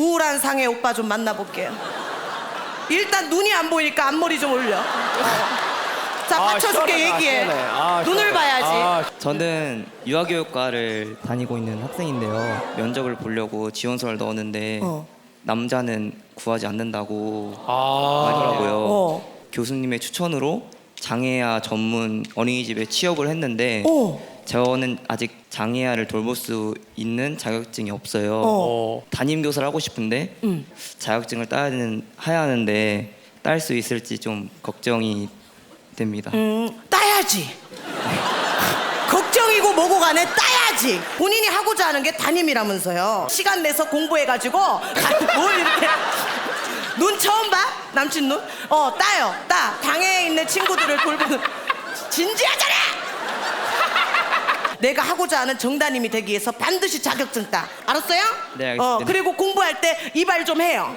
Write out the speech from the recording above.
우울한 상해 오빠 좀 만나볼게요. 일단 눈이 안 보이니까 앞머리 좀 올려. 어. 자, 아, 받쳐줄게 시원하다, 얘기해. 시원해. 아, 눈을 시원해. 봐야지. 아, 저는 유아교육과를 다니고 있는 학생인데요. 면접을 보려고 지원서를 넣었는데 어. 남자는 구하지 않는다고 아. 하더라고요. 어. 교수님의 추천으로 장애아 전문 어린이집에 취업을 했는데 어. 저는 아직 장애아를 돌볼 수 있는 자격증이 없어요. 어. 담임 교사를 하고 싶은데 음. 자격증을 따야 되는 해야 하는데 딸 수 있을지 좀 걱정이 됩니다. 음, 따야지. 걱정이고 뭐고 간에 따야지. 본인이 하고자 하는 게 담임이라면서요. 시간 내서 공부해가지고 뭘 이렇게? 남친 눈? 어 따요. 따. 당에 있는 친구들을 돌보는 진지하잖아. 내가 하고자 하는 정담임이 되기 위해서 반드시 자격증 따. 알았어요? 네, 알겠습니다. 어, 그리고 공부할 때 이발 좀 해요.